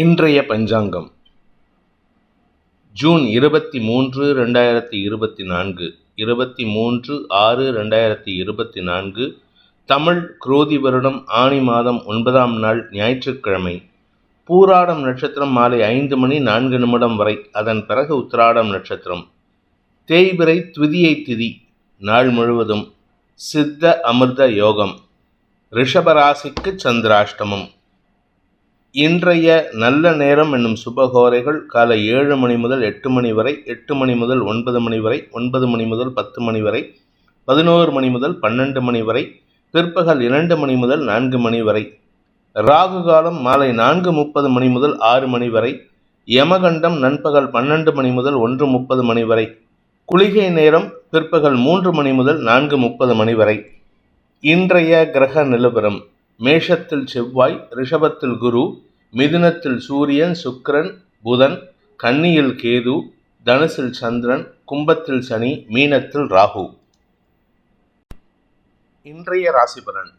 இன்றைய பஞ்சாங்கம். ஜூன் இருபத்தி மூன்று ரெண்டாயிரத்தி இருபத்தி நான்கு இருபத்தி மூன்று ஆறு ரெண்டாயிரத்தி இருபத்தி நான்கு தமிழ் குரோதி வருடம் ஆனி மாதம் ஒன்பதாம் நாள் ஞாயிற்றுக்கிழமை. பூராடம் நட்சத்திரம் மாலை ஐந்து மணி நான்கு நிமிடம் வரை அதன் பிறகு உத்திராடம் நட்சத்திரம். தேய்பிரை துவிதியை திதி நாள் முழுவதும். சித்த அமிர்த யோகம். ரிஷபராசிக்கு சந்திராஷ்டமம். இன்றைய நல்ல நேரம் என்னும் சுபகோரைகள் காலை ஏழு மணி முதல் எட்டு மணி வரை எட்டு மணி முதல் ஒன்பது மணி வரை ஒன்பது மணி முதல் பத்து மணி வரை பதினோரு மணி முதல் பன்னெண்டு மணி வரை பிற்பகல் இரண்டு மணி முதல் நான்கு மணி வரை ராகு காலம் மாலை நான்கு முப்பது மணி முதல் ஆறு மணி வரை யமகண்டம் நண்பகல் பன்னெண்டு மணி முதல் ஒன்று முப்பது மணி வரை குளிகை நேரம் பிற்பகல் மூன்று மணி முதல் நான்கு முப்பது மணி வரை. இன்றைய கிரக நிலவரம். மேஷத்தில் செவ்வாய் ரிஷபத்தில் குரு மிதுனத்தில் சூரியன் சுக்கிரன் புதன் கன்னியில் கேது தனுசில் சந்திரன் கும்பத்தில் சனி மீனத்தில் ராகு. இன்றைய ராசி பலன்.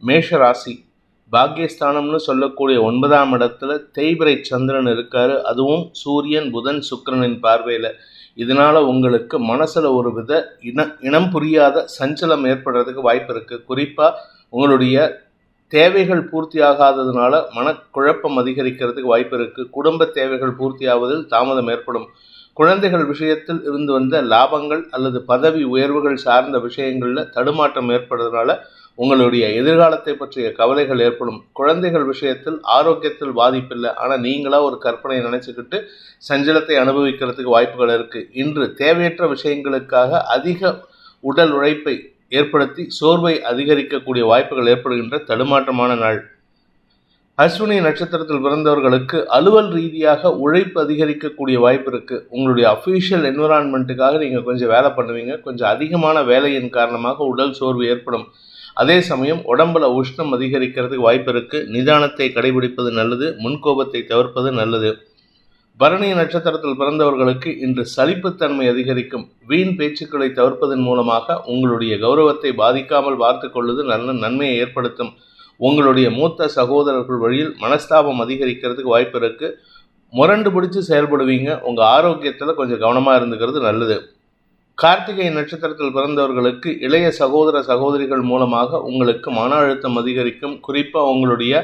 மேஷ ராசி. பாக்கியஸ்தானம்னு சொல்லக்கூடிய ஒன்பதாம் இடத்துல தேய்பிரை சந்திரன் இருக்காரு. அதுவும் சூரியன் புதன் சுக்கரனின் பார்வையில். இதனால உங்களுக்கு மனசுல ஒரு வித இன இனம் புரியாத சஞ்சலம் ஏற்படுறதுக்கு வாய்ப்பு இருக்கு. குறிப்பா உங்களுடைய தேவைகள் பூர்த்தி ஆகாததுனால மனக்குழப்பம் அதிகரிக்கிறதுக்கு வாய்ப்பு இருக்கு. குடும்ப தேவைகள் பூர்த்தி ஆவதில் தாமதம் ஏற்படும். குழந்தைகள் விஷயத்தில் இருந்து வந்த லாபங்கள் அல்லது பதவி உயர்வுகள் சார்ந்த விஷயங்களில் தடுமாற்றம் ஏற்படுறதுனால உங்களுடைய எதிர்காலத்தை பற்றிய கவலைகள் ஏற்படும். குழந்தைகள் விஷயத்தில் ஆரோக்கியத்தில் பாதிப்பில்லை. ஆனால் நீங்களாக ஒரு கற்பனை நினைச்சுக்கிட்டு சஞ்சலத்தை அனுபவிக்கிறதுக்கு வாய்ப்புகள் இருக்குது இன்று தேவையற்ற விஷயங்களுக்காக அதிக உடல் உழைப்பை ஏற்படுத்தி சோர்வை அதிகரிக்கக்கூடிய வாய்ப்புகள் ஏற்படுகின்ற தடுமாற்றமான நாள். அஸ்வினி நட்சத்திரத்தில் பிறந்தவர்களுக்கு அலுவல் ரீதியாக உழைப்பு அதிகரிக்கக்கூடிய வாய்ப்பு இருக்கு. உங்களுடைய அஃபீஷியல் என்விரான்மெண்ட்டுக்காக நீங்கள் கொஞ்சம் வேலை பண்ணுவீங்க. கொஞ்சம் அதிகமான வேலையின் காரணமாக உடல் சோர்வு ஏற்படும். அதே சமயம் உடம்புல உஷ்ணம் அதிகரிக்கிறதுக்கு வாய்ப்பு இருக்கு. நிதானத்தை கடைபிடிப்பது நல்லது. முன்கோபத்தை தவிர்ப்பது நல்லது. பரணி நட்சத்திரத்தில் பிறந்தவர்களுக்கு இன்று சலிப்புத்தன்மை அதிகரிக்கும். வீண் பேச்சுக்களை தவிர்ப்பதன் மூலமாக உங்களுடைய கௌரவத்தை பாதிக்காமல் பார்த்து கொள்வது நல்ல நன்மையை ஏற்படுத்தும். உங்களுடைய மூத்த சகோதரர்கள் வழியில் மனஸ்தாபம் அதிகரிக்கிறதுக்கு வாய்ப்பு இருக்கு. முரண்டு பிடிச்சு செயல்படுவீங்க. உங்கள் ஆரோக்கியத்தில் கொஞ்சம் கவனமாக இருந்துக்கிறது நல்லது. கார்த்திகை நட்சத்திரத்தில் பிறந்தவர்களுக்கு இளைய சகோதர சகோதரிகள் மூலமாக உங்களுக்கு மன அழுத்தம் அதிகரிக்கும். குறிப்பாக உங்களுடைய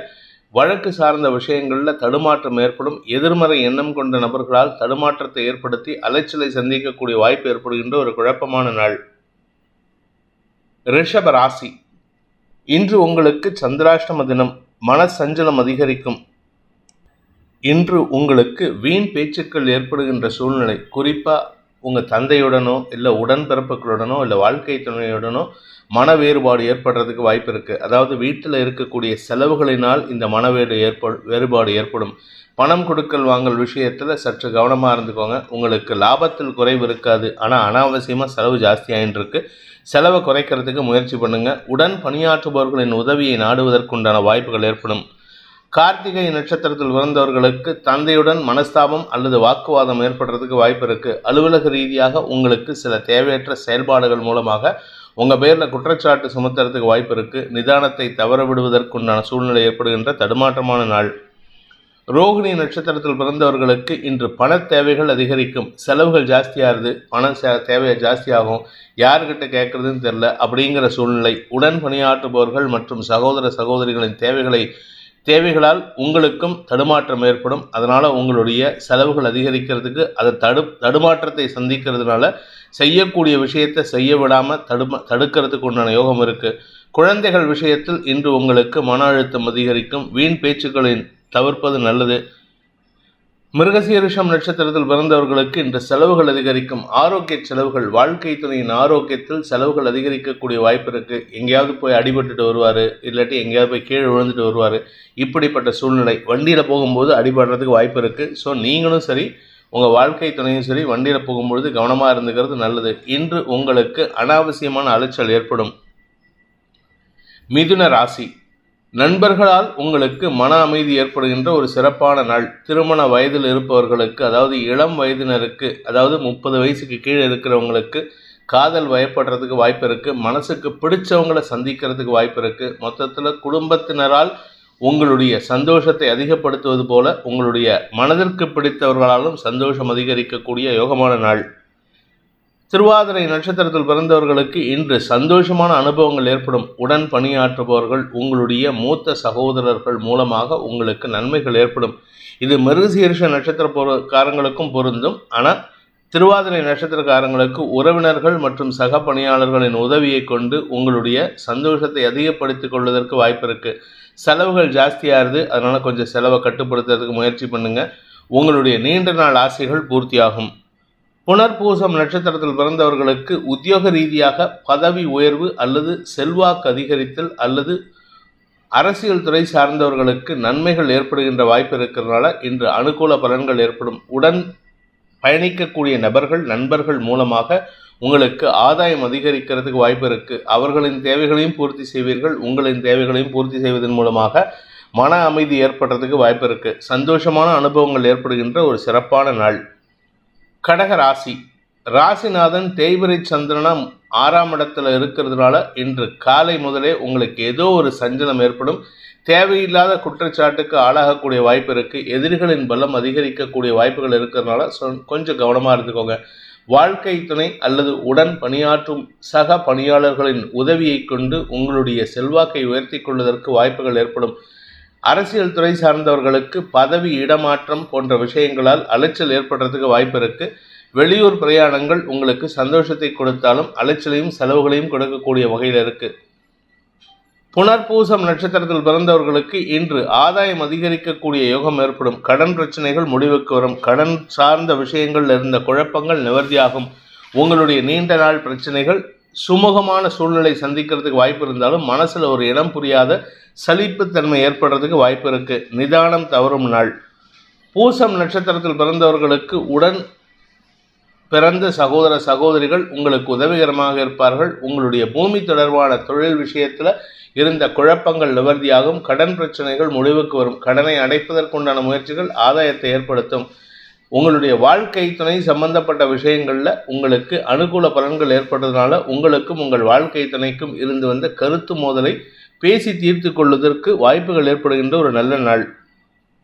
வழக்கு சார்ந்த விஷயங்களில் தடுமாற்றம் ஏற்படும். எதிர்மறை எண்ணம் கொண்ட நபர்களால் தடுமாற்றத்தை ஏற்படுத்தி அலைச்சலை சந்திக்கக்கூடிய வாய்ப்பு ஏற்படுகின்ற ஒரு குழப்பமான நாள். ரிஷப ராசி. இன்று உங்களுக்கு சந்திராஷ்டம தினம் மன சஞ்சலம் அதிகரிக்கும். இன்று உங்களுக்கு வீண் பேச்சுக்கள் ஏற்படுகின்ற சூழ்நிலை குறிப்பாக உங்கள் தந்தையுடனோ இல்லை உடன்பிறப்புகளுடனோ இல்லை வாழ்க்கை துணையுடனோ மன வேறுபாடு ஏற்படுறதுக்கு வாய்ப்பு இருக்குது அதாவது வீட்டில் இருக்கக்கூடிய செலவுகளினால் இந்த மனவேடு ஏற்ப வேறுபாடு ஏற்படும். பணம் கொடுக்கல் வாங்கல் விஷயத்தில் சற்று கவனமாக இருந்துக்கோங்க. உங்களுக்கு லாபத்தில் குறைவு இருக்காது. ஆனால் அனாவசியமாக செலவு ஜாஸ்தியாயின்றிருக்கு செலவை குறைக்கிறதுக்கு முயற்சி பண்ணுங்கள் உடன் பணியாற்றுபவர்களின் உதவியை நாடுவதற்குண்டான வாய்ப்புகள் ஏற்படும். கார்த்திகை நட்சத்திரத்தில் பிறந்தவர்களுக்கு தந்தையுடன் மனஸ்தாபம் அல்லது வாக்குவாதம் ஏற்படுறதுக்கு வாய்ப்பு இருக்குது அலுவலக ரீதியாக உங்களுக்கு சில தேவையற்ற செயல்பாடுகள் மூலமாக உங்கள் பேரில் குற்றச்சாட்டு சுமத்துறதுக்கு வாய்ப்பு இருக்குது நிதானத்தை தவற விடுவதற்குண்டான சூழ்நிலை ஏற்படுகின்ற தடுமாற்றமான நாள். ரோகிணி நட்சத்திரத்தில் பிறந்தவர்களுக்கு இன்று பண தேவைகள் அதிகரிக்கும். செலவுகள் ஜாஸ்தியாகுது. பண தேவை ஜாஸ்தியாகும். யார்கிட்ட கேட்குறதுன்னு தெரில அப்படிங்கிற சூழ்நிலை. உடன் பணியாற்றுபவர்கள் மற்றும் சகோதர சகோதரிகளின் தேவைகளை தேவைகளால் உங்களுக்கும் தடுமாற்றம் ஏற்படும். அதனால் உங்களுடைய செலவுகள் அதிகரிக்கிறதுக்கு அதை தடு தடுமாற்றத்தை சந்திக்கிறதுனால செய்யக்கூடிய விஷயத்தை செய்ய விடாமல் தடும தடுக்கிறதுக்கு உண்டான யோகம் இருக்குது குழந்தைகள் விஷயத்தில் இன்று உங்களுக்கு மன அழுத்தம் அதிகரிக்கும். வீண் பேச்சுக்களின் தவிர்ப்பது நல்லது. மிருகசீரிஷம் நட்சத்திரத்தில் பிறந்தவர்களுக்கு இன்று செலவுகள் அதிகரிக்கும். ஆரோக்கிய செலவுகள் வாழ்க்கை துணையின் ஆரோக்கியத்தில் செலவுகள் அதிகரிக்கக்கூடிய வாய்ப்பு இருக்கு. எங்கேயாவது போய் அடிபட்டுட்டு வருவார் இல்லாட்டி எங்கேயாவது போய் கீழே விழுந்துட்டு வருவார். இப்படிப்பட்ட சூழ்நிலை. வண்டியில் போகும்போது அடிபடுறதுக்கு வாய்ப்பு இருக்கு. ஸோ நீங்களும் சரி உங்கள் வாழ்க்கை துணையும் சரி வண்டியில் போகும்பொழுது கவனமாக இருந்துக்கிறது நல்லது. இன்று உங்களுக்கு அனாவசியமான அலைச்சல் ஏற்படும். மிதுன ராசி. நண்பர்களால் உங்களுக்கு மன அமைதி ஏற்படுகின்ற ஒரு சிறப்பான நாள். திருமண வயதில் இருப்பவர்களுக்கு அதாவது இளம் வயதினருக்கு அதாவது முப்பது வயசுக்கு கீழே இருக்கிறவங்களுக்கு காதல் வயப்படுறதுக்கு வாய்ப்பு இருக்குது மனசுக்கு பிடிச்சவங்களை சந்திக்கிறதுக்கு வாய்ப்பு இருக்குது மொத்தத்தில் குடும்பத்தினரால் உங்களுடைய சந்தோஷத்தை அதிகப்படுத்துவது போல உங்களுடைய மனதிற்கு பிடித்தவர்களாலும் சந்தோஷம் அதிகரிக்கக்கூடிய யோகமான நாள். திருவாதிரை நட்சத்திரத்தில் பிறந்தவர்களுக்கு இன்று சந்தோஷமான அனுபவங்கள் ஏற்படும். உடன் பணியாற்றுபவர்கள் உங்களுடைய மூத்த சகோதரர்கள் மூலமாக உங்களுக்கு நன்மைகள் ஏற்படும். இது மிருகசீர்ஷ நட்சத்திர பொருக்காரங்களுக்கும் பொருந்தும். ஆனால் திருவாதிரை நட்சத்திரக்காரங்களுக்கு உறவினர்கள் மற்றும் சக பணியாளர்களின் உதவியை கொண்டு உங்களுடைய சந்தோஷத்தை அதிகப்படுத்திக் கொள்வதற்கு வாய்ப்பு இருக்கு செலவுகள் ஜாஸ்தியாகுது அதனால கொஞ்சம் செலவை கட்டுப்படுத்துறதுக்கு முயற்சி பண்ணுங்க. உங்களுடைய நீண்ட நாள் ஆசைகள் பூர்த்தியாகும். புனர்பூசம் நட்சத்திரத்தில் பிறந்தவர்களுக்கு உத்தியோக ரீதியாக பதவி உயர்வு அல்லது செல்வாக்கு அதிகரித்தல் அல்லது அரசியல் துறை சார்ந்தவர்களுக்கு நன்மைகள் ஏற்படுகின்ற வாய்ப்பு இருக்கிறதுனால இன்று அனுகூல பலன்கள் ஏற்படும். உடன் பயணிக்கக்கூடிய நபர்கள் நண்பர்கள் மூலமாக உங்களுக்கு ஆதாயம் அதிகரிக்கிறதுக்கு வாய்ப்பு இருக்கு. அவர்களின் தேவைகளையும் பூர்த்தி செய்வீர்கள். உங்களின் தேவைகளையும் பூர்த்தி செய்வதன் மூலமாக மன அமைதி ஏற்படுறதுக்கு வாய்ப்பு இருக்கு. சந்தோஷமான அனுபவங்கள் ஏற்படுகின்ற ஒரு சிறப்பான நாள். கடக ராசி. ராசிநாதன் தேய்பிரை சந்திரனம் ஆறாம் இடத்துல இருக்கிறதுனால இன்று காலை முதலே உங்களுக்கு ஏதோ ஒரு சஞ்சலம் ஏற்படும். தேவையில்லாத குற்றச்சாட்டுக்கு ஆளாகக்கூடிய வாய்ப்பு இருக்கு. எதிரிகளின் பலம் அதிகரிக்கக்கூடிய வாய்ப்புகள் இருக்கிறதுனால கொஞ்சம் கவனமா இருந்துக்கோங்க. வாழ்க்கை துணை அல்லது உடன் பணியாற்றும் சக பணியாளர்களின் உதவியை கொண்டு உங்களுடைய செல்வாக்கை உயர்த்தி கொள்வதற்கு வாய்ப்புகள் ஏற்படும். அரசியல் துறை சார்ந்தவர்களுக்கு பதவி இடமாற்றம் போன்ற விஷயங்களால் அலைச்சல் ஏற்படுறதுக்கு வாய்ப்பு இருக்கு. வெளியூர் பிரயாணங்கள் உங்களுக்கு சந்தோஷத்தை கொடுத்தாலும் அலைச்சலையும் செலவுகளையும் கொடுக்கக்கூடிய வகையில் இருக்கு. புனர்பூசம் நட்சத்திரத்தில் பிறந்தவர்களுக்கு இன்று ஆதாயம் அதிகரிக்கக்கூடிய யோகம் ஏற்படும். கடன் பிரச்சனைகள் முடிவுக்கு வரும். கடன் சார்ந்த விஷயங்கள் இருந்த குழப்பங்கள் நிவர்த்தியாகும். உங்களுடைய நீண்ட நாள் பிரச்சனைகள் சுமூகமான சூழ்நிலை சந்திக்கிறதுக்கு வாய்ப்பு இருந்தாலும் மனசுல ஒரு இடம் புரியாத சலிப்புத்தன்மை ஏற்படுறதுக்கு வாய்ப்பு இருக்கு. நிதானம் தவறும் நாள். பூசம் நட்சத்திரத்தில் பிறந்தவர்களுக்கு உடன் பிறந்த சகோதர சகோதரிகள் உங்களுக்கு உதவிகரமாக இருப்பார்கள். உங்களுடைய பூமி தொடர்பான தொழில் விஷயத்தில் இருந்த குழப்பங்கள் நிவர்த்தியாகும். கடன் பிரச்சனைகள் முடிவுக்கு வரும். கடனை அடைப்பதற்குண்டான முயற்சிகள் ஆதாயத்தை ஏற்படுத்தும். உங்களுடைய வாழ்க்கை துணை சம்பந்தப்பட்ட விஷயங்களில் உங்களுக்கு அனுகூல பலன்கள் ஏற்பட்டதுனால உங்களுக்கும் உங்கள் வாழ்க்கை துணைக்கும் இருந்து வந்த கருத்து மோதலை பேசி தீர்த்து கொள்வதற்கு வாய்ப்புகள் ஏற்படுகின்ற ஒரு நல்ல நாள்.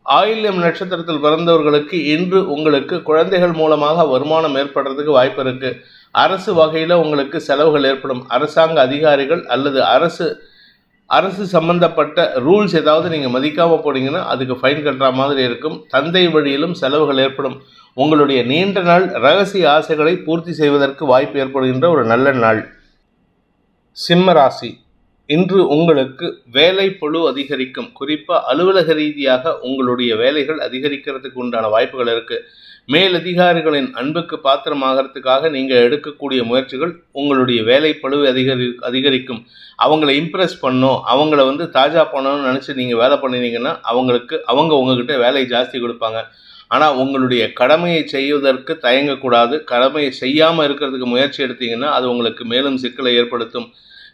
ஆயில்யம் நட்சத்திரத்தில் பிறந்தவர்களுக்கு இன்று உங்களுக்கு குழந்தைகள் மூலமாக வருமானம் ஏற்படுறதுக்கு வாய்ப்பு இருக்குது அரசு வகையில் உங்களுக்கு செலவுகள் ஏற்படும். அரசாங்க அதிகாரிகள் அல்லது அரசு அரசு சம்பந்தப்பட்ட ரூல்ஸ் ஏதாவது நீங்கள் மதிக்காமல் போனீங்கன்னா அதுக்கு ஃபைன் கட்டுற மாதிரி இருக்கும். தந்தை வழியிலும் செலவுகள் ஏற்படும். உங்களுடைய நீண்ட நாள் ரகசிய ஆசைகளை பூர்த்தி செய்வதற்கு வாய்ப்பு ஏற்படுகின்ற ஒரு நல்ல நாள். சிம்ம ராசி. இன்று உங்களுக்கு வேலை பொழு அதிகரிக்கும். குறிப்பாக அலுவலக ரீதியாக உங்களுடைய வேலைகள் அதிகரிக்கிறதுக்கு உண்டான வாய்ப்புகள் இருக்குது மேலதிகாரிகளின் அன்புக்கு பாத்திரமாகறதுக்காக நீங்கள் எடுக்கக்கூடிய முயற்சிகள் உங்களுடைய வேலை பழுவு அதிகரி அதிகரிக்கும். அவங்கள இம்ப்ரெஸ் பண்ணணும் அவங்கள வந்து தாஜா பண்ணணும்னு நினச்சி நீங்கள் வேலை பண்ணினீங்கன்னா அவங்களுக்கு அவங்க உங்ககிட்ட வேலையை ஜாஸ்தி கொடுப்பாங்க. ஆனால் உங்களுடைய கடமையை செய்வதற்கு தயங்கக்கூடாது. கடமையை செய்யாமல் இருக்கிறதுக்கு முயற்சி எடுத்தீங்கன்னா அது உங்களுக்கு மேலும் சிக்கலை ஏற்படுத்தும்.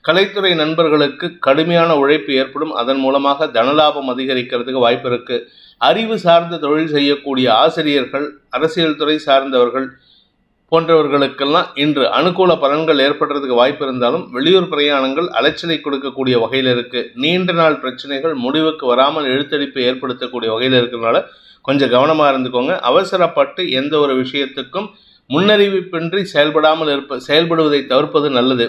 கலைத்துறை நண்பர்களுக்கு கடுமையான உழைப்பு ஏற்படும். அதன் மூலமாக தனலாபம் அதிகரிக்கிறதுக்கு வாய்ப்பு இருக்குது அறிவு சார்ந்த தொழில் செய்யக்கூடிய ஆசிரியர்கள் அரசியல் துறை சார்ந்தவர்கள் போன்றவர்களுக்கெல்லாம் இன்று அனுகூல பலன்கள் ஏற்படுறதுக்கு வாய்ப்பு இருந்தாலும் வெளியூர் பிரயாணங்கள் அலைச்சலை கொடுக்கக்கூடிய வகையில் இருக்குது நீண்ட நாள் பிரச்சனைகள் முடிவுக்கு வராமல் எழுத்தடிப்பு ஏற்படுத்தக்கூடிய வகையில் இருக்கிறதுனால கொஞ்சம் கவனமாக இருந்துக்கோங்க. அவசரப்பட்டு எந்த ஒரு விஷயத்துக்கும் முன்னறிவிப்பின்றி செயல்படாமல் இருப்ப செயல்படுவதை தவிர்ப்பது நல்லது.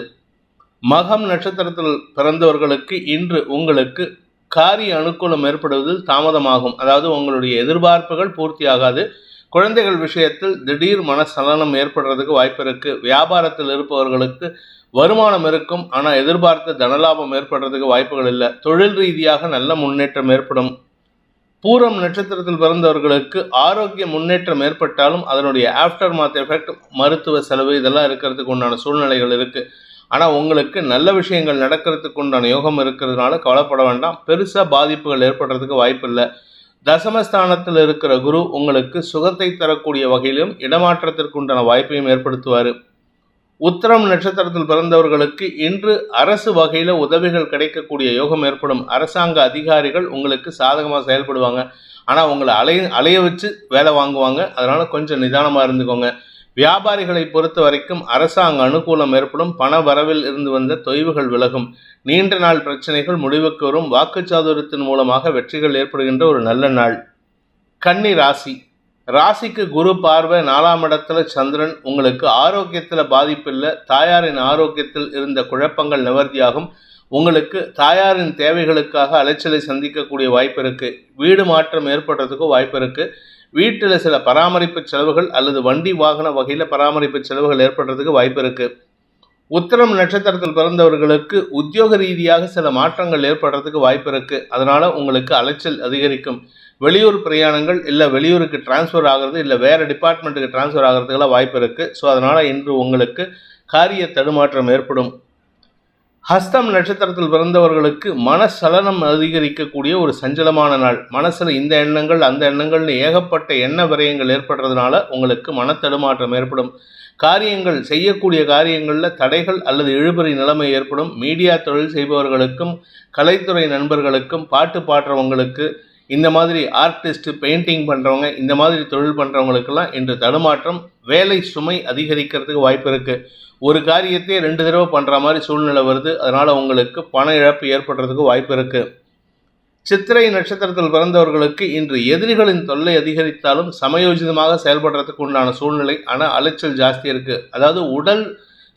மகம் நட்சத்திரத்தில் பிறந்தவர்களுக்கு இன்று உங்களுக்கு காரிய அனுகூலம் ஏற்படுவதில் தாமதமாகும். அதாவது உங்களுடைய எதிர்பார்ப்புகள் பூர்த்தியாகாது. குழந்தைகள் விஷயத்தில் திடீர் மனசலனம் ஏற்படுறதுக்கு வாய்ப்பு இருக்கு. வியாபாரத்தில் இருப்பவர்களுக்கு வருமானம் இருக்கும். ஆனால் எதிர்பார்த்த தனலாபம் ஏற்படுறதுக்கு வாய்ப்புகள் இல்லை. தொழில் ரீதியாக நல்ல முன்னேற்றம் ஏற்படும். பூரம் நட்சத்திரத்தில் பிறந்தவர்களுக்கு ஆரோக்கிய முன்னேற்றம் ஏற்பட்டாலும் அதனுடைய ஆஃப்டர் மாத் எஃபெக்ட் மருத்துவ செலவு இதெல்லாம் இருக்கிறதுக்கு உண்டான சூழ்நிலைகள் இருக்குது ஆனால் உங்களுக்கு நல்ல விஷயங்கள் நடக்கிறதுக்கு உண்டான யோகம் இருக்கிறதுனால கவலைப்பட வேண்டாம். பெருசாக பாதிப்புகள் ஏற்படுறதுக்கு வாய்ப்பு இல்லை தசமஸ்தானத்தில் இருக்கிற குரு உங்களுக்கு சுகத்தை தரக்கூடிய வகையிலும் இடமாற்றத்திற்கு உண்டான வாய்ப்பையும் ஏற்படுத்துவார். உத்தரம் நட்சத்திரத்தில் பிறந்தவர்களுக்கு இன்று அரசு வகையில் உதவிகள் கிடைக்கக்கூடிய யோகம் ஏற்படும். அரசாங்க அதிகாரிகள் உங்களுக்கு சாதகமாக செயல்படுவாங்க. ஆனால் உங்களை அலைய அலைய வச்சு வேலை வாங்குவாங்க. அதனால் கொஞ்சம் நிதானமாக இருந்துக்கோங்க. வியாபாரிகளை பொறுத்த வரைக்கும் அரசாங்க அனுகூலம் ஏற்படும் பண வரவில் இருந்து வந்த தொய்வுகள் விலகும். நீண்ட நாள் பிரச்சனைகள் முடிவுக்கு வரும். வாக்குச்சாதுரத்தின் மூலமாக வெற்றிகள் ஏற்படுகின்ற ஒரு நல்ல நாள். கன்னி ராசி. ராசிக்கு குரு பார்வை நாலாம் இடத்துல சந்திரன். உங்களுக்கு ஆரோக்கியத்தில் பாதிப்பில்லை தாயாரின் ஆரோக்கியத்தில் இருந்த குழப்பங்கள் நிவர்த்தியாகும். உங்களுக்கு தாயாரின் தேவைகளுக்காக அலைச்சலை சந்திக்கக்கூடிய வாய்ப்பு இருக்குது வீடு மாற்றம் ஏற்படுறதுக்கும் வாய்ப்பு இருக்குது வீட்டில் சில பராமரிப்பு செலவுகள் அல்லது வண்டி வாகன வகையில் பராமரிப்பு செலவுகள் ஏற்படுறதுக்கு வாய்ப்பு இருக்கு. உத்தரம் நட்சத்திரத்தில் பிறந்தவர்களுக்கு உத்தியோக ரீதியாக சில மாற்றங்கள் ஏற்படுறதுக்கு வாய்ப்பு இருக்கு. அதனால உங்களுக்கு அலைச்சல் அதிகரிக்கும். வெளியூர் பிரயாணங்கள் இல்லை வெளியூருக்கு டிரான்ஸ்ஃபர் ஆகிறது இல்லை வேறு டிபார்ட்மெண்ட்டுக்கு டிரான்ஸ்ஃபர் ஆகிறதுக்கெல்லாம் வாய்ப்பு இருக்குது ஸோ அதனால் இன்று உங்களுக்கு காரிய தடுமாற்றம் ஏற்படும். ஹஸ்தம் நட்சத்திரத்தில் பிறந்தவர்களுக்கு மனசலனம் அதிகரிக்கக்கூடிய ஒரு சஞ்சலமான நாள். மனசில் இந்த எண்ணங்கள் அந்த எண்ணங்கள்னு ஏகப்பட்ட எண்ண விரயங்கள் ஏற்படுறதுனால உங்களுக்கு மனத்தடுமாற்றம் ஏற்படும். காரியங்கள் செய்யக்கூடிய காரியங்களில் தடைகள் அல்லது இழுபறி நிலைமை ஏற்படும். மீடியா தொழில் செய்பவர்களுக்கும் கலைத்துறை நண்பர்களுக்கும் பாட்டு பாடுறவங்களுக்கு இந்த மாதிரி ஆர்டிஸ்ட் பெயிண்டிங் பண்ணுறவங்க இந்த மாதிரி தொழில் பண்ணுறவங்களுக்கெல்லாம் இன்று தடுமாற்றம் வேலை சுமை அதிகரிக்கிறதுக்கு வாய்ப்பு இருக்குது ஒரு காரியத்தையே ரெண்டு தடவை பண்ணுற மாதிரி சூழ்நிலை வருது. அதனால் உங்களுக்கு பண இழப்பு ஏற்படுறதுக்கு வாய்ப்பு இருக்குது சித்திரை நட்சத்திரத்தில் பிறந்தவர்களுக்கு இன்று எதிரிகளின் தொல்லை அதிகரித்தாலும் சமயோஜிதமாக செயல்படுறதுக்கு உண்டான சூழ்நிலை ஆனால் அலைச்சல் ஜாஸ்தி இருக்குது அதாவது உடல்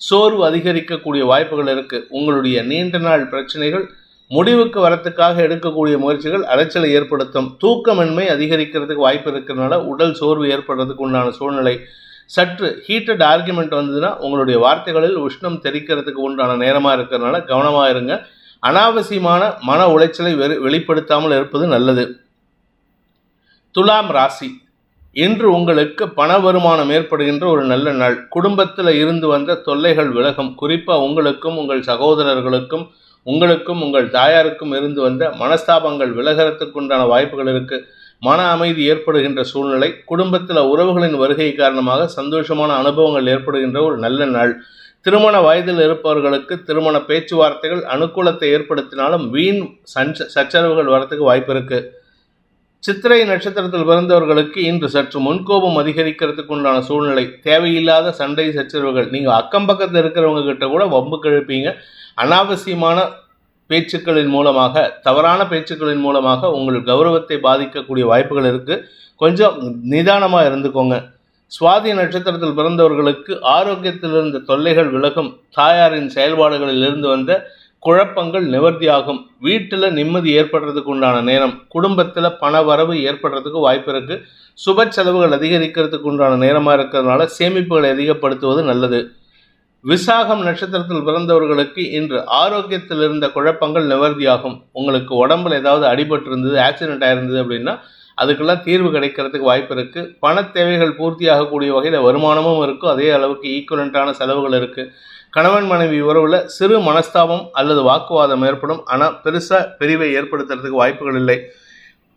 சோர்வு அதிகரிக்கக்கூடிய வாய்ப்புகள் இருக்குது உங்களுடைய நீண்ட நாள் பிரச்சனைகள் முடிவுக்கு வரத்துக்காக எடுக்கக்கூடிய முயற்சிகள் அலைச்சலை ஏற்படுத்தும். தூக்கமின்மை அதிகரிக்கிறதுக்கு வாய்ப்பு இருக்கிறதுனால உடல் சோர்வு ஏற்படுறதுக்கு உண்டான சூழ்நிலை. சற்று ஹீட்டட் ஆர்குமெண்ட் வந்ததுன்னா உங்களுடைய வார்த்தைகளில் உஷ்ணம் தெரிக்கிறதுக்கு உண்டான நேரமாக இருக்கிறதுனால கவனமாக இருங்க. அனாவசியமான மன உளைச்சலை வெறு வெளிப்படுத்தாமல் இருப்பது நல்லது. துலாம் ராசி. இன்று உங்களுக்கு பண வருமானம் ஏற்படுகின்ற ஒரு நல்ல நாள். குடும்பத்தில் இருந்து வந்த தொல்லைகள் விலகும். குறிப்பாக உங்களுக்கும் உங்கள் சகோதரர்களுக்கும் உங்களுக்கும் உங்கள் தாயாருக்கும் இருந்து வந்த மனஸ்தாபங்கள் விலகிறதுக்கு உண்டான வாய்ப்புகள் இருக்குது மன அமைதி ஏற்படுகின்ற சூழ்நிலை குடும்பத்தில் உறவுகளின் வருகை காரணமாக சந்தோஷமான அனுபவங்கள் ஏற்படுகின்ற ஒரு நல்ல நாள். திருமண வயதில் இருப்பவர்களுக்கு திருமண பேச்சுவார்த்தைகள் அனுகூலத்தை ஏற்படுத்தினாலும் வீண் சஞ்ச சச்சரவுகள் வரத்துக்கு வாய்ப்பு இருக்கு. சித்திரை நட்சத்திரத்தில் பிறந்தவர்களுக்கு இன்று சற்று முன்கோபம் அதிகரிக்கிறதுக்கு உண்டான சூழ்நிலை. தேவையில்லாத சண்டை சச்சரவுகள். நீங்கள் அக்கம் பக்கத்தில் இருக்கிறவங்க கிட்ட கூட வம்பு கிழப்பீங்க. அனாவசியமான பேச்சுக்களின் மூலமாக தவறான பேச்சுக்களின் மூலமாக உங்கள் கௌரவத்தை பாதிக்கக்கூடிய வாய்ப்புகள் இருக்குது கொஞ்சம் நிதானமாக இருந்துக்கோங்க. சுவாதி நட்சத்திரத்தில் பிறந்தவர்களுக்கு ஆரோக்கியத்தில் இருந்த தொல்லைகள் விலகும். தாயாரின் செயல்பாடுகளில் இருந்து வந்த குழப்பங்கள் நிவர்த்தியாகும். வீட்டில் நிம்மதி ஏற்படுறதுக்கு உண்டான நேரம் குடும்பத்தில் பண வரவு ஏற்படுறதுக்கு வாய்ப்பு இருக்குது சுப செலவுகள் அதிகரிக்கிறதுக்கு உண்டான நேரமாக இருக்கிறதுனால சேமிப்புகளை அதிகப்படுத்துவது நல்லது. விசாகம் நட்சத்திரத்தில் பிறந்தவர்களுக்கு இன்று ஆரோக்கியத்தில் இருந்த குழப்பங்கள் நிவர்த்தியாகும். உங்களுக்கு உடம்புல ஏதாவது அடிபட்டு இருந்தது ஆக்சிடென்ட் ஆயிருந்தது அப்படின்னா அதுக்கெல்லாம் தீர்வு கிடைக்கிறதுக்கு வாய்ப்பு இருக்குது பண தேவைகள் பூர்த்தியாகக்கூடிய வகையில் வருமானமும் இருக்கும் அதே அளவுக்கு ஈக்குவலண்ட்டான செலவுகள் இருக்குது கணவன் மனைவி உறவில் சிறு மனஸ்தாபம் அல்லது வாக்குவாதம் ஏற்படும். ஆனால் பெருசாக பிரிவை ஏற்படுத்துறதுக்கு வாய்ப்புகள் இல்லை.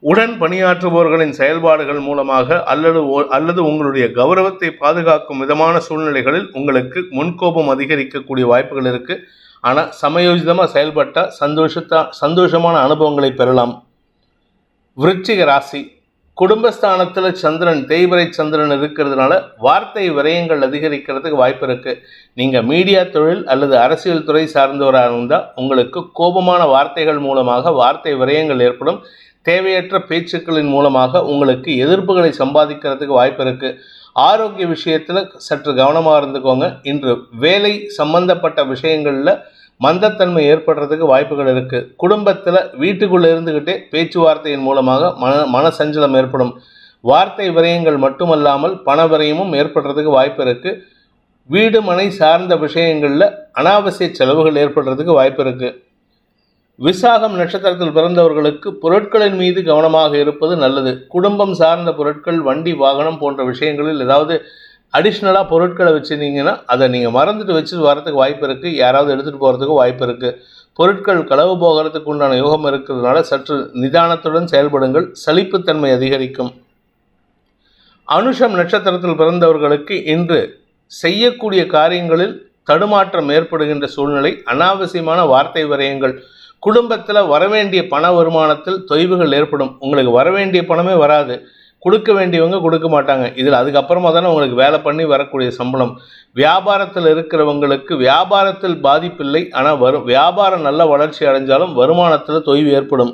உடன் பணியாற்றுபவர்களின் செயல்பாடுகள் மூலமாக அல்லது அல்லது உங்களுடைய கௌரவத்தை பாதுகாக்கும் விதமான சூழ்நிலைகளில் உங்களுக்கு முன்கோபம் அதிகரிக்கக்கூடிய வாய்ப்புகள் இருக்கு. ஆனால் சமயோஜிதமாக செயல்பட்டால் சந்தோஷத்தா சந்தோஷமான அனுபவங்களை பெறலாம். விருச்சிக ராசி. குடும்பஸ்தானத்தில் சந்திரன் தேய்பிரை சந்திரன் இருக்கிறதுனால வார்த்தை விரயங்கள் அதிகரிக்கிறதுக்கு வாய்ப்பு இருக்கு. நீங்கள் மீடியா தொழில் அல்லது அரசியல் துறை சார்ந்தவராக இருந்தால் உங்களுக்கு கோபமான வார்த்தைகள் மூலமாக வார்த்தை விரயங்கள் ஏற்படும். தேவையற்ற பேச்சுக்களின் மூலமாக உங்களுக்கு எதிர்ப்புகளை சம்பாதிக்கிறதுக்கு வாய்ப்பு இருக்குது ஆரோக்கிய விஷயத்தில் சற்று கவனமாக இருந்துக்கோங்க. இன்று வேலை சம்பந்தப்பட்ட விஷயங்களில் மந்தத்தன்மை ஏற்படுறதுக்கு வாய்ப்புகள் இருக்குது குடும்பத்தில் வீட்டுக்குள்ளே இருந்துக்கிட்டே பேச்சுவார்த்தையின் மூலமாக மன மனசஞ்சலம் ஏற்படும். வார்த்தை விரயங்கள் மட்டுமல்லாமல் பண விரயமும் ஏற்படுறதுக்கு வாய்ப்பு இருக்குது வீடு மனை சார்ந்த விஷயங்களில் அனாவசிய செலவுகள் ஏற்படுறதுக்கு வாய்ப்பு இருக்குது விசாகம் நட்சத்திரத்தில் பிறந்தவர்களுக்கு பொருட்களின் மீது கவனமாக இருப்பது நல்லது. குடும்பம் சார்ந்த பொருட்கள் வண்டி வாகனம் போன்ற விஷயங்களில் ஏதாவது அடிஷ்னலாக பொருட்களை வச்சுருந்தீங்கன்னா அதை நீங்கள் மறந்துட்டு வச்சுட்டு வரதுக்கு வாய்ப்பு இருக்குது யாராவது எடுத்துகிட்டு போகிறதுக்கு வாய்ப்பு இருக்குது பொருட்கள் களவு போகிறதுக்கு உண்டான யோகம் இருக்கிறதுனால சற்று நிதானத்துடன் செயல்படுங்கள். சலிப்புத்தன்மை அதிகரிக்கும். அனுஷம் நட்சத்திரத்தில் பிறந்தவர்களுக்கு இன்று செய்யக்கூடிய காரியங்களில் தடுமாற்றம் ஏற்படுகின்ற சூழ்நிலை. அனாவசியமான வார்த்தை வரையங்கள். குடும்பத்தில் வரவேண்டிய பண வருமானத்தில் தொய்வுகள் ஏற்படும். உங்களுக்கு வரவேண்டிய பணமே வராது. கொடுக்க வேண்டியவங்க கொடுக்க மாட்டாங்க. இதில் அதுக்கப்புறமா தானே உங்களுக்கு வேலை பண்ணி வரக்கூடிய சம்பளம். வியாபாரத்தில் இருக்கிறவங்களுக்கு வியாபாரத்தில் பாதிப்பில்லை. ஆனால் வரும் வியாபாரம் நல்ல வளர்ச்சி அடைஞ்சாலும் வருமானத்தில் தொய்வு ஏற்படும்.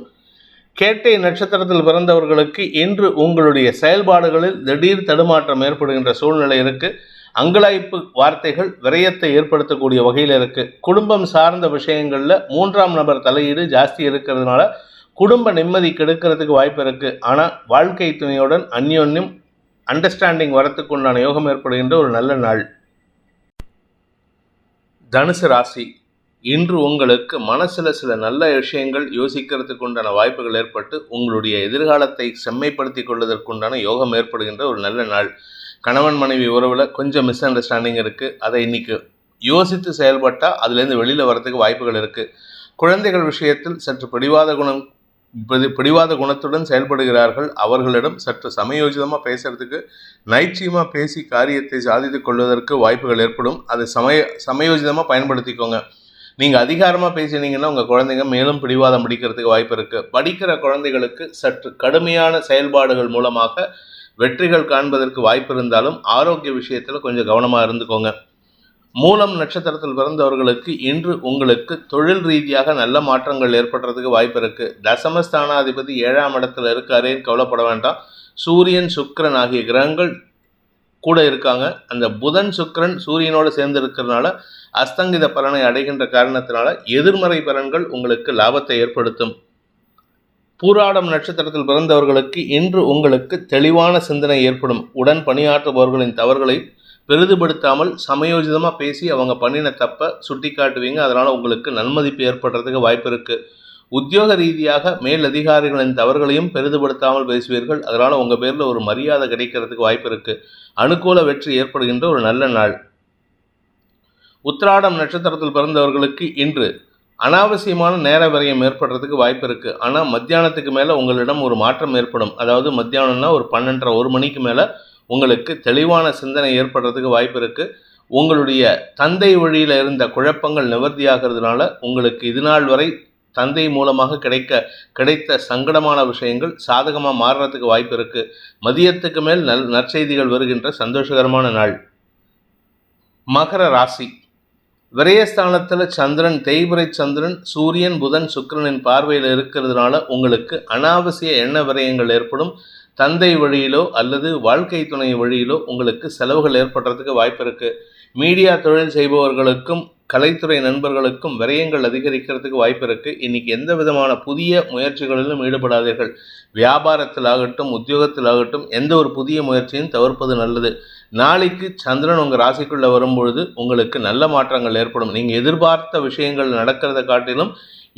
கேட்டை நட்சத்திரத்தில் பிறந்தவர்களுக்கு இன்று உங்களுடைய செயல்பாடுகளில் திடீர் தடுமாற்றம் ஏற்படுகின்ற சூழ்நிலை இருக்குது அங்கலாய்ப்பு வார்த்தைகள் விரயத்தை ஏற்படுத்தக்கூடிய வகையில் இருக்குது குடும்பம் சார்ந்த விஷயங்களில் மூன்றாம் நபர் தலையீடு ஜாஸ்தி இருக்கிறதுனால குடும்ப நிம்மதி கெடுக்கிறதுக்கு வாய்ப்பு இருக்குது ஆனால் வாழ்க்கை துணையுடன் அந்யோன்யம் அண்டர்ஸ்டாண்டிங் வரத்துக்கு உண்டான யோகம் ஏற்படுகின்ற ஒரு நல்ல நாள். தனுசு ராசி இன்று உங்களுக்கு மனசில் சில நல்ல விஷயங்கள் யோசிக்கிறதுக்கு உண்டான வாய்ப்புகள் ஏற்பட்டு உங்களுடைய எதிர்காலத்தை செம்மைப்படுத்திக் கொள்வதற்குண்டான யோகம் ஏற்படுகின்ற ஒரு நல்ல நாள். கணவன் மனைவி உறவில் கொஞ்சம் மிஸ் அண்டர்ஸ்டாண்டிங் இருக்குது அதை இன்னைக்கு யோசித்து செயல்பட்டால் அதுலேருந்து வெளியில் வரத்துக்கு வாய்ப்புகள் இருக்குது குழந்தைகள் விஷயத்தில் சற்று பிடிவாத குணம் பிடிவாத குணத்துடன் செயல்படுகிறார்கள். அவர்களிடம் சற்று சமயோஜிதமாக பேசுறதுக்கு நைச்சியமாக பேசி காரியத்தை சாதித்து கொள்வதற்கு வாய்ப்புகள் ஏற்படும். அதை சமய சமயோஜிதமாக பயன்படுத்திக்கோங்க. நீங்கள் அதிகாரமாக பேசினீங்கன்னா உங்கள் குழந்தைங்க மேலும் பிடிவாதம் பிடிக்கிறதுக்கு வாய்ப்பு இருக்குது படிக்கிற குழந்தைகளுக்கு சற்று கடுமையான செயல்பாடுகள் மூலமாக வெற்றிகள் காண்பதற்கு வாய்ப்பு இருந்தாலும் ஆரோக்கிய விஷயத்தில் கொஞ்சம் கவனமாக இருந்துக்கோங்க. மூலம் நட்சத்திரத்தில் பிறந்தவர்களுக்கு இன்று உங்களுக்கு தொழில் ரீதியாக நல்ல மாற்றங்கள் ஏற்படுறதுக்கு வாய்ப்பு இருக்குது தசமஸ்தானாதிபதி ஏழாம் இடத்துல இருக்காரேன்னு கவலைப்பட வேண்டாம். சூரியன் சுக்கரன் ஆகிய கிரகங்கள் கூட இருக்காங்க. அந்த புதன் சுக்கரன் சூரியனோடு சேர்ந்து இருக்கிறதுனால அஸ்தங்கித பலனை அடைகின்ற காரணத்தினால எதிர்மறை பலன்கள் உங்களுக்கு லாபத்தை ஏற்படுத்தும். பூராடம் நட்சத்திரத்தில் பிறந்தவர்களுக்கு இன்று உங்களுக்கு தெளிவான சிந்தனை ஏற்படும். உடன் பணியாற்றுபவர்களின் தவறுகளை பெரிதுபடுத்தாமல் சமயோஜிதமாக பேசி அவங்க பண்ணின தப்பை சுட்டி காட்டுவீங்க அதனால் உங்களுக்கு நன்மதிப்பு ஏற்படுறதுக்கு வாய்ப்பு இருக்குது உத்தியோக ரீதியாக மேல் அதிகாரிகளின் தவறுகளையும் பெரிதுபடுத்தாமல் பேசுவீர்கள். அதனால் உங்கள் பேரில் ஒரு மரியாதை கிடைக்கிறதுக்கு வாய்ப்பு இருக்குது அனுகூல வெற்றி ஏற்படுகின்ற ஒரு நல்ல நாள். உத்திராடம் நட்சத்திரத்தில் பிறந்தவர்களுக்கு இன்று அனாவசியமான நேர விரயம் ஏற்படுறதுக்கு வாய்ப்பு இருக்குது ஆனால் மத்தியானத்துக்கு மேலே உங்களிடம் ஒரு மாற்றம் ஏற்படும். அதாவது மத்தியானம்னா ஒரு பன்னெண்டரை ஒரு மணிக்கு மேலே உங்களுக்கு தெளிவான சிந்தனை ஏற்படுறதுக்கு வாய்ப்பு இருக்குது உங்களுடைய தந்தை வழியில் இருந்த குழப்பங்கள் நிவர்த்தியாகிறதுனால உங்களுக்கு இது நாள் வரை தந்தை மூலமாக கிடைக்க கிடைத்த சங்கடமான விஷயங்கள் சாதகமாக மாறுறதுக்கு வாய்ப்பு இருக்குது மதியத்துக்கு மேல் நல் நற்செய்திகள் வருகின்ற சந்தோஷகரமான நாள். மகர ராசி. விரயஸ்தானத்தில் சந்திரன் தேய்பிரை சந்திரன் சூரியன் புதன் சுக்கிரனின் பார்வையில் இருக்கிறதுனால உங்களுக்கு அனாவசிய எண்ண விரயங்கள் ஏற்படும். தந்தை வழியிலோ அல்லது வாழ்க்கை துணை வழியிலோ உங்களுக்கு செலவுகள் ஏற்படுறதுக்கு வாய்ப்பு இருக்கு. மீடியா தொழில் செய்பவர்களுக்கும் கலைத்துறை நண்பர்களுக்கும் விரயங்கள் அதிகரிக்கிறதுக்கு வாய்ப்பு இருக்கு. இன்னைக்கு எந்த விதமான புதிய முயற்சிகளிலும் ஈடுபடாதீர்கள். வியாபாரத்திலாகட்டும் உத்தியோகத்திலாகட்டும் எந்த ஒரு புதிய முயற்சியும் தவிர்ப்பது நல்லது. நாளைக்கு சந்திரன் உங்கள் ராசிக்குள்ளே வரும்பொழுது உங்களுக்கு நல்ல மாற்றங்கள் ஏற்படும். நீங்கள் எதிர்பார்த்த விஷயங்கள் நடக்கிறத காட்டிலும்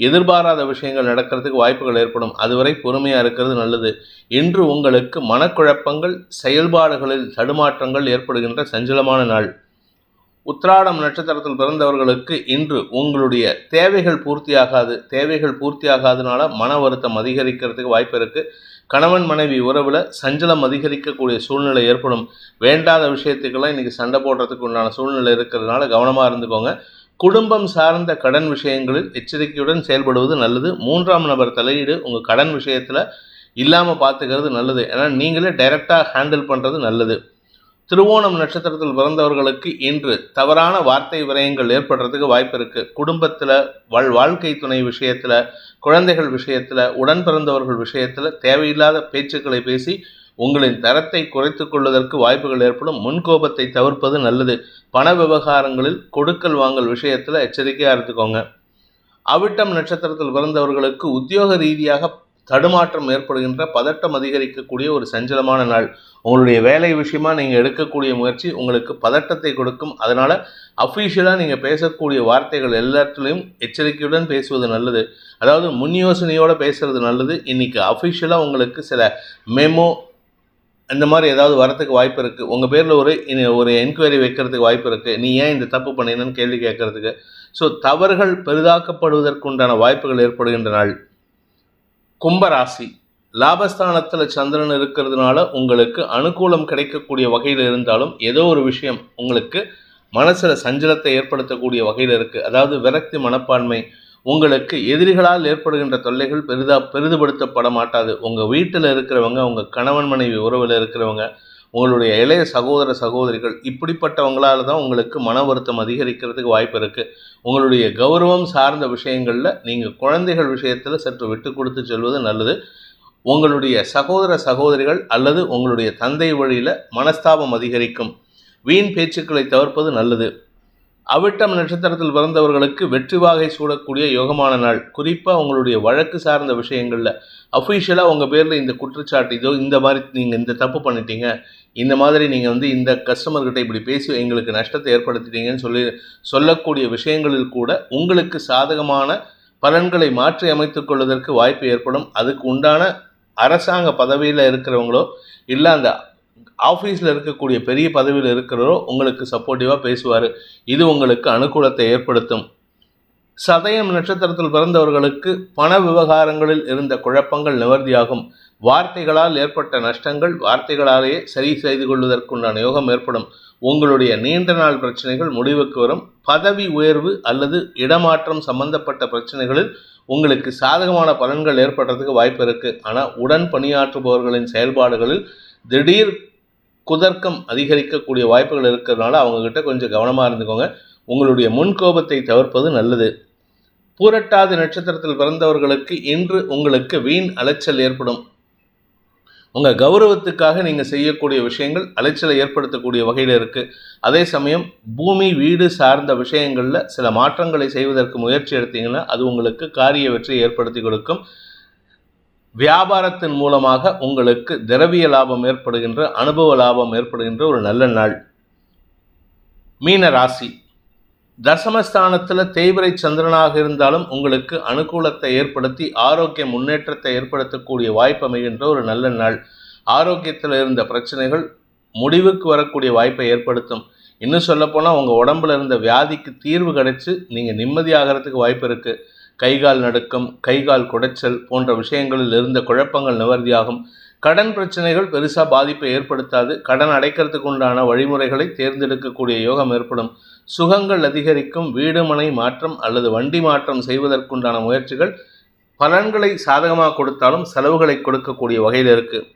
எதிர்பாராத விஷயங்கள் நடக்கிறதுக்கு வாய்ப்புகள் ஏற்படும். அதுவரை பொறுமையாக இருக்கிறது நல்லது. இன்று உங்களுக்கு மனக்குழப்பங்கள் செயல்பாடுகளில் தடுமாற்றங்கள் ஏற்படுகின்ற சஞ்சலமான நாள். உத்திராடம் நட்சத்திரத்தில் பிறந்தவர்களுக்கு இன்று உங்களுடைய தேவைகள் பூர்த்தியாகாது. தேவைகள் பூர்த்தியாகாதனால மன வருத்தம் அதிகரிக்கிறதுக்கு வாய்ப்பு இருக்குது கணவன் மனைவி உறவில் சஞ்சலம் அதிகரிக்கக்கூடிய சூழ்நிலை ஏற்படும். வேண்டாத விஷயத்துக்கெல்லாம் இன்றைக்கி சண்டை போடுறதுக்கு உண்டான சூழ்நிலை இருக்கிறதுனால கவனமாக இருந்துக்கோங்க. குடும்பம் சார்ந்த கடன் விஷயங்களில் எச்சரிக்கையுடன் செயல்படுவது நல்லது. மூன்றாம் நபர் தலையீடு உங்கள் கடன் விஷயத்தில் இல்லாமல் பார்த்துக்கிறது நல்லது. ஏன்னா நீங்களே டைரெக்டாக ஹேண்டில் பண்ணுறது நல்லது. திருவோணம் நட்சத்திரத்தில் பிறந்தவர்களுக்கு இன்று தவறான வார்த்தை விரயங்கள் ஏற்படுறதுக்கு வாய்ப்பு இருக்கு. குடும்பத்தில் வாழ் வாழ்க்கை துணை விஷயத்தில் குழந்தைகள் விஷயத்தில் உடன் பிறந்தவர்கள் விஷயத்தில் தேவையில்லாத பேச்சுக்களை பேசி உங்களின் தரத்தை குறைத்து கொள்வதற்கு வாய்ப்புகள் ஏற்படும். முன்கோபத்தை தவிர்ப்பது நல்லது. பண விவகாரங்களில் கொடுக்கல் வாங்கல் விஷயத்தில் எச்சரிக்கையாக இருந்துக்கோங்க அவிட்டம் நட்சத்திரத்தில் பிறந்தவர்களுக்கு உத்தியோக ரீதியாக தடுமாற்றம் ஏற்படுகின்ற பதட்டம் அதிகரிக்கக்கூடிய ஒரு சஞ்சலமான நாள். உங்களுடைய வேலை விஷயமா நீங்கள் எடுக்கக்கூடிய முயற்சி உங்களுக்கு பதட்டத்தை கொடுக்கும். அதனால் அஃபீஷியலாக நீங்கள் பேசக்கூடிய வார்த்தைகள் எல்லாத்துலேயும் எச்சரிக்கையுடன் பேசுவது நல்லது. அதாவது முன் யோசனையோடு பேசுறது நல்லது. இன்றைக்கி அஃபிஷியலாக உங்களுக்கு சில மெமோ இந்த மாதிரி ஏதாவது வரத்துக்கு வாய்ப்பு இருக்குது உங்கள் பேரில் ஒரு இனி- ஒரு என்கொயரி வைக்கிறதுக்கு வாய்ப்பு இருக்குது நீ ஏன் இந்த தப்பு பண்ணினன்னு கேள்வி கேட்கறதுக்கு. ஸோ தவறுகள் பெரிதாக்கப்படுவதற்குண்டான வாய்ப்புகள் ஏற்படுகின்ற நாள். கும்பராசி. லாபஸ்தானத்தில் சந்திரன் இருக்கிறதுனால உங்களுக்கு அனுகூலம் கிடைக்கக்கூடிய வகையில் இருந்தாலும் ஏதோ ஒரு விஷயம் உங்களுக்கு மனசில் சஞ்சலத்தை ஏற்படுத்தக்கூடிய வகையில் இருக்குது அதாவது விரக்தி மனப்பான்மை உங்களுக்கு எதிரிகளால் ஏற்படுகின்ற தொல்லைகள் பெரிதா பெரிதுபடுத்தப்பட மாட்டாது. உங்கள் வீட்டில் இருக்கிறவங்க உங்கள் கணவன் மனைவி உறவில் இருக்கிறவங்க உங்களுடைய இளைய சகோதர சகோதரிகள் இப்படிப்பட்டவங்களால தான் உங்களுக்கு மன வருத்தம் அதிகரிக்கிறதுக்கு வாய்ப்பு இருக்குது உங்களுடைய கௌரவம் சார்ந்த விஷயங்களில் நீங்கள் குழந்தைகள் விஷயத்தில் சற்று விட்டு கொடுத்து செல்வது நல்லது. உங்களுடைய சகோதர சகோதரிகள் அல்லது உங்களுடைய தந்தை வழியில் மனஸ்தாபம் அதிகரிக்கும். வீண் பேச்சுக்களை தவிர்ப்பது நல்லது. அவிட்டம் நட்சத்திரத்தில் பிறந்தவர்களுக்கு வெற்றி வாகை சூடக்கூடிய யோகமான நாள். குறிப்பாக உங்களுடைய வழக்கு சார்ந்த விஷயங்களில். அஃபிஷியலாக உங்கள் பேரில் இந்த குற்றச்சாட்டு இதோ இந்த மாதிரி நீங்கள் இந்த தப்பு பண்ணிட்டீங்க. இந்த மாதிரி நீங்கள் வந்து இந்த கஸ்டமர்கிட்ட இப்படி பேசி எங்களுக்கு நஷ்டத்தை ஏற்படுத்திட்டீங்கன்னு சொல்லி சொல்லக்கூடிய விஷயங்களில் கூட உங்களுக்கு சாதகமான பலன்களை மாற்றி அமைத்துக் கொள்வதற்கு வாய்ப்பு ஏற்படும். அதுக்கு உண்டான அரசாங்க பதவியில் இருக்கிறவங்களோ இல்லை அந்த ஆஃபீஸில் இருக்கக்கூடிய பெரிய பதவியில் இருக்கிறவரோ உங்களுக்கு சப்போர்ட்டிவாக பேசுவார். இது உங்களுக்கு அனுகூலத்தை ஏற்படுத்தும். சதயம் நட்சத்திரத்தில் பிறந்தவர்களுக்கு பண விவகாரங்களில் இருந்த குழப்பங்கள் நிவர்த்தியாகும். வார்த்தைகளால் ஏற்பட்ட நஷ்டங்கள் வார்த்தைகளாலேயே சரி செய்து கொள்வதற்குண்டான யோகம் ஏற்படும். உங்களுடைய நீண்ட நாள் பிரச்சனைகள் முடிவுக்கு வரும். பதவி உயர்வு அல்லது இடமாற்றம் சம்பந்தப்பட்ட பிரச்சனைகளில் உங்களுக்கு சாதகமான பலன்கள் ஏற்படுறதுக்கு வாய்ப்பு இருக்குது ஆனால் உடன் பணியாற்றுபவர்களின் செயல்பாடுகளில் திடீர் குதர்க்கம் அதிகரிக்கக்கூடிய வாய்ப்புகள் இருக்கிறதுனால அவங்கக்கிட்ட கொஞ்சம் கவனமாக இருந்துக்கோங்க. உங்களுடைய முன்கோபத்தை தவிர்ப்பது நல்லது. பூரட்டாதி நட்சத்திரத்தில் பிறந்தவர்களுக்கு இன்று உங்களுக்கு வீண் அலைச்சல் ஏற்படும். உங்கள் கௌரவத்துக்காக நீங்கள் செய்யக்கூடிய விஷயங்கள் அலைச்சலை ஏற்படுத்தக்கூடிய வகையில் இருக்குது அதே சமயம் பூமி வீடு சார்ந்த விஷயங்களில் சில மாற்றங்களை செய்வதற்கு முயற்சி எடுத்தீங்கன்னா அது உங்களுக்கு காரிய வெற்றியை ஏற்படுத்தி கொடுக்கும். வியாபாரத்தின் மூலமாக உங்களுக்கு திரவிய லாபம் ஏற்படுகின்ற அனுபவ லாபம் ஏற்படுகின்ற ஒரு நல்ல நாள். மீன ராசி. தசமஸ்தானத்தில் தேய்பிரை சந்திரனாக இருந்தாலும் உங்களுக்கு அனுகூலத்தை ஏற்படுத்தி ஆரோக்கிய முன்னேற்றத்தை ஏற்படுத்தக்கூடிய வாய்ப்பு அமைகின்ற ஒரு நல்ல நாள். ஆரோக்கியத்தில் இருந்த பிரச்சனைகள் முடிவுக்கு வரக்கூடிய வாய்ப்பை ஏற்படுத்தும். இன்னும் சொல்லப்போனால் உங்கள் உடம்புல இருந்த வியாதிக்கு தீர்வு கிடைச்சி நீங்கள் நிம்மதியாகிறதுக்கு வாய்ப்பு இருக்குது கைகால் நடுக்கம் கைகால் குடைச்சல் போன்ற விஷயங்களில் இருந்த குழப்பங்கள் நிவர்த்தியாகும். கடன் பிரச்சனைகள் பெருசாக பாதிப்பை ஏற்படுத்தாது. கடன் அடைக்கிறதுக்கு உண்டான வழிமுறைகளை தேர்ந்தெடுக்கக்கூடிய யோகம் ஏற்படும். சுகங்கள் அதிகரிக்கும் வீடுமனை மாற்றம் அல்லது வண்டி மாற்றம் செய்வதற்குண்டான முயற்சிகள் பலன்களை சாதகமாக கொடுத்தாலும் செலவுகளை கொடுக்கக்கூடிய வகையில் இருக்குது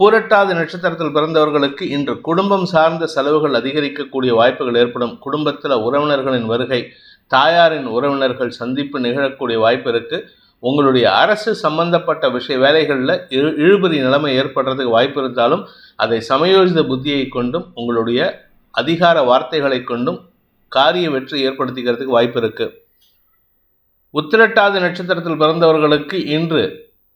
பூரட்டாதி நட்சத்திரத்தில் பிறந்தவர்களுக்கு இன்று குடும்பம் சார்ந்த செலவுகள் அதிகரிக்கக்கூடிய வாய்ப்புகள் ஏற்படும். குடும்பத்தில் உறவினர்களின் வருகை தாயாரின் உறவினர்கள் சந்திப்பு நிகழக்கூடிய வாய்ப்பு இருக்குது உங்களுடைய அரசு சம்பந்தப்பட்ட விஷய வேலைகளில் இழு இழுபறி நிலைமை ஏற்படுறதுக்கு வாய்ப்பு இருந்தாலும் அதை சமயோஜித புத்தியை கொண்டும் உங்களுடைய அதிகார வார்த்தைகளை கொண்டும் காரிய வெற்றி ஏற்படுத்திக்கிறதுக்கு வாய்ப்பு இருக்குது உத்திரட்டாதி நட்சத்திரத்தில் பிறந்தவர்களுக்கு இன்று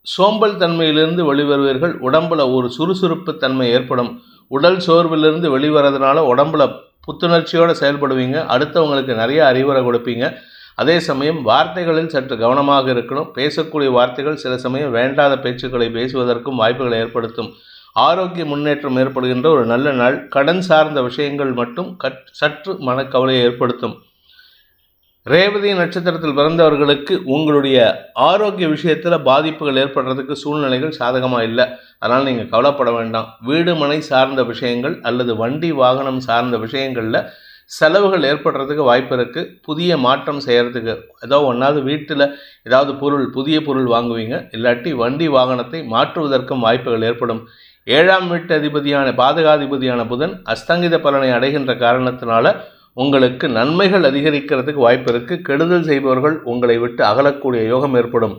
சோம்பல் தன்மையிலிருந்து வெளிவருவீர்கள். உடம்புல ஒரு சுறுசுறுப்பு தன்மை ஏற்படும். உடல் சோர்விலிருந்து வெளிவரதுனால உடம்புல புத்துணர்ச்சியோடு செயல்படுவீங்க. அடுத்தவங்களுக்கு நிறைய அறிவுரை கொடுப்பீங்க. அதே சமயம் வார்த்தைகளில் சற்று கவனமாக இருக்கணும். பேசக்கூடிய வார்த்தைகள் சில சமயம் வேண்டாத பேச்சுக்களை பேசுவதற்கும் வாய்ப்புகளை ஏற்படுத்தும். ஆரோக்கிய முன்னேற்றம் ஏற்படுகின்ற ஒரு நல்ல நாள். கடன் சார்ந்த விஷயங்கள் மட்டும் கற் சற்று மனக்கவலையை ஏற்படுத்தும். ரேவதி நட்சத்திரத்தில் பிறந்தவர்களுக்கு உங்களுடைய ஆரோக்கிய விஷயத்தில் பாதிப்புகள் ஏற்படுறதுக்கு சூழ்நிலைகள் சாதகமாக இல்லை. அதனால் நீங்கள் கவலைப்பட வேண்டாம். வீடு மனை சார்ந்த விஷயங்கள் அல்லது வண்டி வாகனம் சார்ந்த விஷயங்களில் செலவுகள் ஏற்படுறதுக்கு வாய்ப்பு இருக்குது புதிய மாற்றம் செய்கிறதுக்கு ஏதோ ஒன்றாவது வீட்டில் ஏதாவது பொருள் புதிய பொருள் வாங்குவீங்க. இல்லாட்டி வண்டி வாகனத்தை மாற்றுவதற்கும் வாய்ப்புகள் ஏற்படும். ஏழாம் வீட்டு அதிபதியான பாதகாதிபதியான புதன் அஸ்தங்கித பலனை அடைகின்ற காரணத்தினால உங்களுக்கு நன்மைகள் அதிகரிக்கிறதுக்கு வாய்ப்பு இருக்குது கெடுதல் செய்பவர்கள் உங்களை விட்டு அகலக்கூடிய யோகம் ஏற்படும்.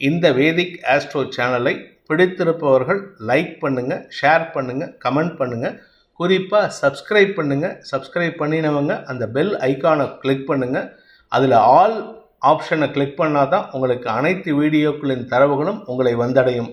இந்த வேதிக் ஆஸ்ட்ரோ சேனலை பிடித்திருப்பவர்கள் லைக் பண்ணுங்கள் ஷேர் பண்ணுங்கள் கமெண்ட் பண்ணுங்கள் குறிப்பாக சப்ஸ்கிரைப் பண்ணுங்கள் சப்ஸ்கிரைப் பண்ணினவங்க அந்த பெல் ஐக்கானை கிளிக் பண்ணுங்கள் அதில் ஆல் ஆப்ஷனை கிளிக் பண்ணால் தான் உங்களுக்கு அனைத்து வீடியோக்களின் தரவுகளும் உங்களை வந்தடையும்.